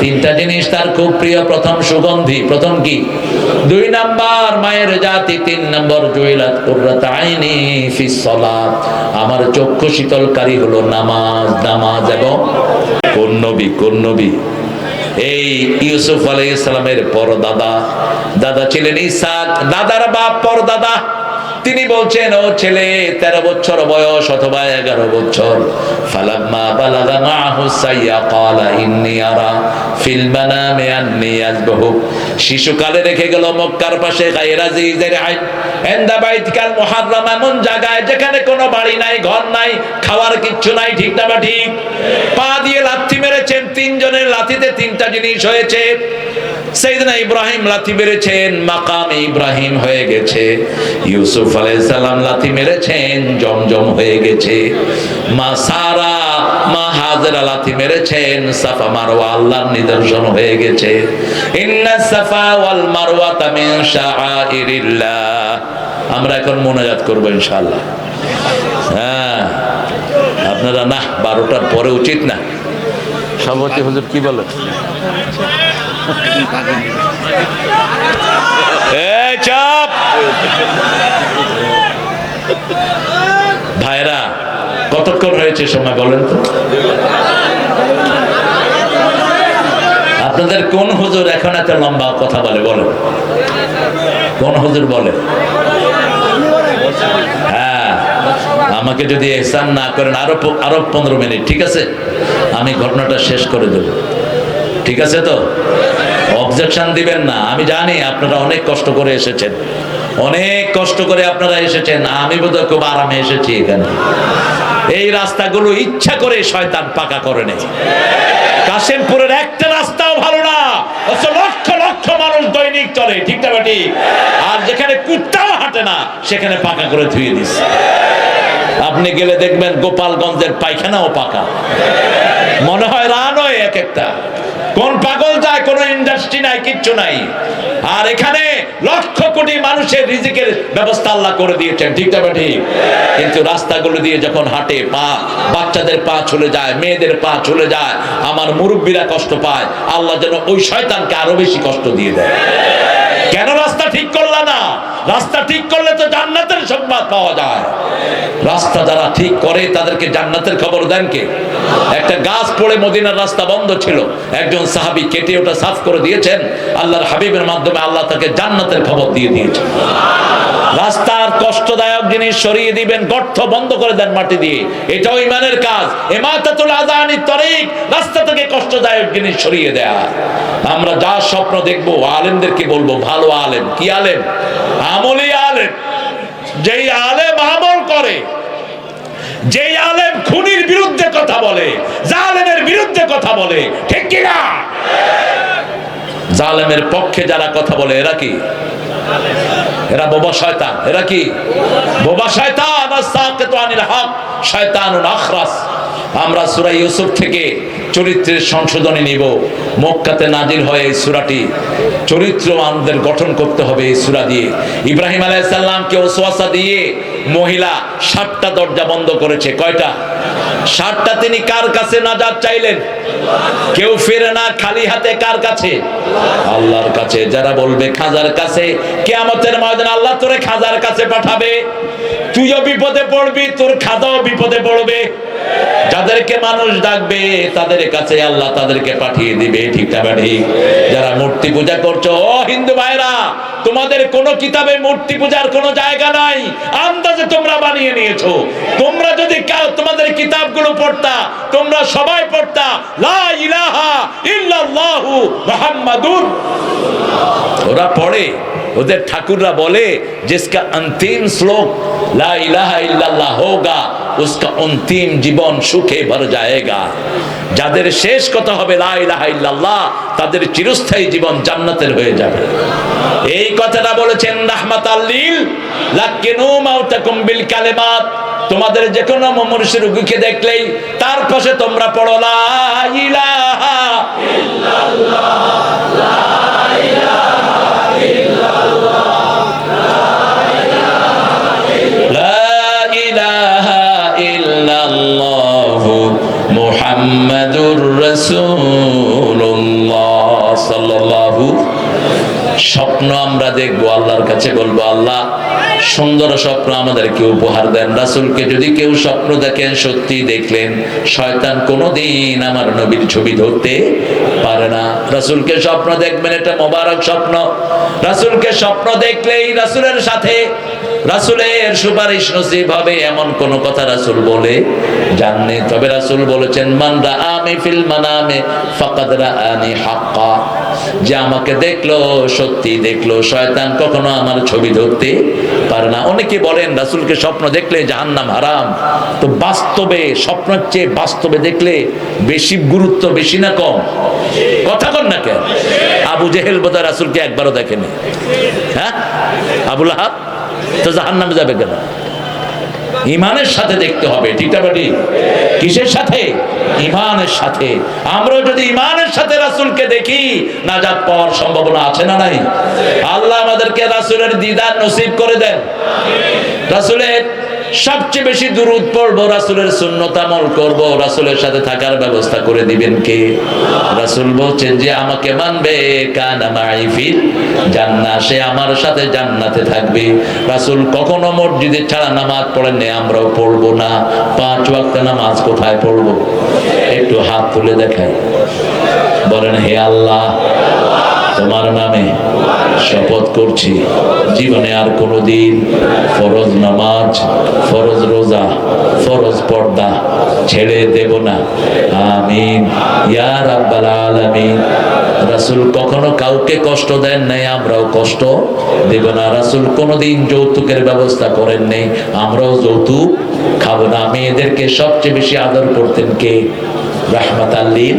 তিনটা জিনিস তার খুব প্রিয়, প্রথম সুগন্ধি, প্রথম কি? দুই নাম্বার, মায়ের জাতি, তিন নম্বর, জুইলাত কুররাত আইনি সালাত। আমার চক্ষু শীতলকারী হলো নামাজ নামাজ এবং কোন নবী কোন নবী? এই ইউসুফ আলাইহিস সালামের পর দাদা দাদা ছিলেন ইসাক দাদার বাপ পর দাদা তিনি বলছেন, ও ছেলে, তেরো বছর বয়স অথবা এগারো বছর। ঘর নাই, খাওয়ার কিচ্ছু নাই ঠিক? পা দিয়ে লাথি মেরেছেন, তিনজনের লাথিতে তিনটা জিনিস হয়েছে। সেইদিনা ইব্রাহিম লাথি মেরেছেন, মাকাম ইব্রাহিম হয়ে গেছে। ইউসুফ আলাইহিস সালাম লাথি মেরেছেন জমজম হয়ে গেছে। মা সারা মা হাজরা লাথি মেরেছেন সাফা মারওয়া আল্লাহর নিদর্শন হয়ে গেছে। ইন্না সাফা ওয়াল মারওয়া মিন শাআইরিল্লাহ। আমরা এখন মোনাজাত করব ইনশাআল্লাহ। হ্যাঁ আপনারা না বারোটার পরে উচিত না। সভাপতি হুজুর কি বলে? চাপ! ভাইরা, কতক্ষণ হয়েছে সময় বলেন তো? আপনাদের কোন হুজুর এখন এত লম্বা কথা বলে বলো কোন হুজুর বলে? হ্যাঁ আমাকে যদি এহসান না করেন, আরও আরও পনেরো মিনিট, ঠিক আছে? আমি ঘটনাটা শেষ করে দেব। ঠিক আছে তো? অবজেকশন দিবেন না। আমি জানি আপনারা অনেক কষ্ট করে এসেছেন। অনেক কষ্ট করে আপনারা এসেছেন। আমি বোধহয় খুব আরামে এসেছি এখানে। এই রাস্তাগুলো ইচ্ছা করে শয়তান পাকা করে নেই কাশিমপুরের একটা রাস্তাও ভালো না। লক্ষ লক্ষ মানুষ দৈনিক চলে, ঠিক না ঠিক আর যেখানে কুত্তাও হাঁটে না, সেখানে পাকা করে ধুয়ে দিচ্ছে। আপনি গেলে দেখবেন গোপালগঞ্জের পায়খানাও পাকা। মনে হয় রানই এক একটা। কোন পাগল যায়, কোন ইন্ডাস্ট্রি নাই, কিচ্ছু নাই। আর এখানে লক্ষ কোটি মানুষের রিজিকের ব্যবস্থা আল্লাহ করে দিয়েছেন, ঠিক না ঠিক কিন্তু রাস্তাগুলো দিয়ে যখন হাঁটে, পা, বাচ্চাদের পা চলে যায়, মেয়েদের পা চলে যায়, আমার মুরব্বীরা কষ্ট পায়, আল্লাহ যেন ওই শয়তানকে আরও বেশি কষ্ট দিয়ে দেয়। কেন রাস্তা ঠিক করলা না? রাস্তা ঠিক করলে তো জান্নাতের সংবাদ পাওয়া যায়। রাস্তা যারা ঠিক করে, তাদেরকে জান্নাতের খবর দেন কে? একটা গাছ পড়ে মদিনার রাস্তা বন্ধ ছিল। একজন সাহাবি কেটে ওটা সাফ করে দিয়েছেন। আল্লাহর হাবিবের মাধ্যমে আল্লাহ তাকে জান্নাতের খবর দিয়ে দিয়েছেন। জিনিস সরিয়ে দিবেন, গর্ত বন্ধ করে দেন মাটি দিয়ে। এটাও ইমানের কাজ। এমাতাতুল রাস্তা থেকে কষ্টদায়ক জিনিস সরিয়ে দেয়া। আমরা যা স্বপ্ন দেখব আলেমদেরকে বলব? ভালো আলেম। কি আলেম? আমলি আলেম। যেই আলেম আমল করে, যেই আলেম খুনির বিরুদ্ধে কথা বলে, জালেমের বিরুদ্ধে কথা বলে, ঠিক কিনা জালেমের পক্ষে যারা কথা বলে, এরা কি? এরা বোবা শয়তান। এরা কি? বোবা শয়তান আসাকিতু আনিল হক শয়তানুন আখরাস। আমরা সূরা ইউসুফ থেকে চরিত্রের সংশোধনী নিব। মক্কাতে নাজিল হয় এই সূরাটি। চরিত্র আমাদের গঠন করতে হবে এই সূরা দিয়ে। ইব্রাহিম আলাইহিস সালামকে ওসওয়াসা দিয়ে মহিলা সাতটা দরজা বন্ধ করেছে। কয়টা? সাতটা তিনি কার কাছে নাজাত চাইলেন? কেউ ফিরে না খালি হাতে কার কাছে? আল্লাহর কাছে। যারা বলবে খাজার কাছে, কেয়ামতের ময়দানে আল্লাহ তোরে খাজার কাছে পাঠাবে। তুইও বিপদে পড়বি, তোর খাদাও বিপদে পড়বে। যাদেরকে মানুষ ডাকবে, তাদের কাছে আল্লাহ তাদেরকে পাঠিয়ে দিবে। ঠিক না যারা মূর্তি পূজা করছ, ও হিন্দু ভাইরা তোমাদের কোন কিতাবে মূর্তি পূজার কোনো জায়গা নাই। আন্দাজে তোমরা বানিয়ে নিয়েছো। তোমরা তোমাদের কিতাবগুলো পড়তা? তোমরা সবাই পড়তা ওরা পড়ে, ওদের ঠাকুররা বলে অন্তিম শ্লোক উসকা অন্তিম জীবন সুখে ভর যায়গা যাদের শেষ কথা হবে লা তাদের চিরস্থায়ী জীবন জান্নাতের হয়ে যাবে। এই কথাটা বলেছেন রাহমাত আল্লিল বিল তোমাদের যে কোনো মমর্ষের রোগীকে দেখলেই তার পাশে তোমরা পড়ো লা ইলাহা لا স্বপ্ন আমরা দেখব, আল্লাহর কাছে বলব, আল্লাহ, সুন্দর স্বপ্ন আমাদেরকে উপহার দেন। রাসুলকে যদি কেউ স্বপ্ন দেখেন সত্যি দেখলেন, শয়তান কোনোদিন আমার নবীর ছবি ধরতে পারে না। রাসুলকে স্বপ্ন দেখবেন, এটা মোবারক স্বপ্ন। রাসুলকে স্বপ্ন দেখলেই রাসুলের সাথে, রাসুলের সুপারিশ নসিব হবে, এমন কোন কথা রাসুল বলে জাননি তবে রাসুল বলেছেন মানরা আমি ফিল মানামে, ফাকাদ রাআনি হাক্কা। যে আমাকে দেখল, সত্যি দেখল, শয়তান কখনো আমার ছবি ধরতে পারে না। অনেকে বলেন, রাসুলকে স্বপ্ন দেখলে জাহান্নাম হারাম। তো বাস্তবে, স্বপ্নের চেয়ে বাস্তবে দেখলে বেশি গুরুত্ব বেশি না কম? কথা কন না কেন? আবু জেহেল বোধহয় রাসুলকে একবারও দেখেনি। হ্যাঁ? আবুল আহাব, তো জাহান্নামে যাবে কেন? ইমানের সাথে দেখতে হবে ঠিকটা বাটি? কিসের সাথে? ইমানের সাথে। আমরা যদি ইমানের সাথে রাসুলকে দেখি, নাজাত পাওয়ার সম্ভাবনা আছে না নাই? আল্লাহ আমাদেরকে রাসুলের দিদার নসিব করে দেন। রাসূলের সবচেয়ে বেশি দুরুদ পড়ব, রাসূলের সুন্নত আমল করব, রাসূলের সাথে থাকার ব্যবস্থা করে দিবেন কে? রাসূল বলছেন যে, আমাকে মানবে মাই সে আমার সাথে জান্নাতে থাকবে। রাসুল কখনো মসজিদে ছাড়া নামাজ পড়েননি, আমরাও পড়ব না। পাঁচ ওয়াক্ত নামাজ কোথায় পড়ব? একটু হাত তুলে দেখাই। বলেন, হে আল্লাহ তোমার নামে শপথ করছি। জীবনে আর কোনোদিন ফরজ নামাজ, ফরজ রোজা, ফরজ পর্দা ছেড়ে দেব না। আমিন। ইয়া রাব্বাল আলামিন। রাসূল কখনো কাউকে কষ্ট দেন নাই, আমরাও কষ্ট দেব না। রাসূল কোনোদিন যৌতুকের ব্যবস্থা করেন নাই, আমরাও যৌতুক খাব না। মেয়েদেরকে সবচেয়ে বেশি আদর করতেন কে? রাহমাত আল্লিন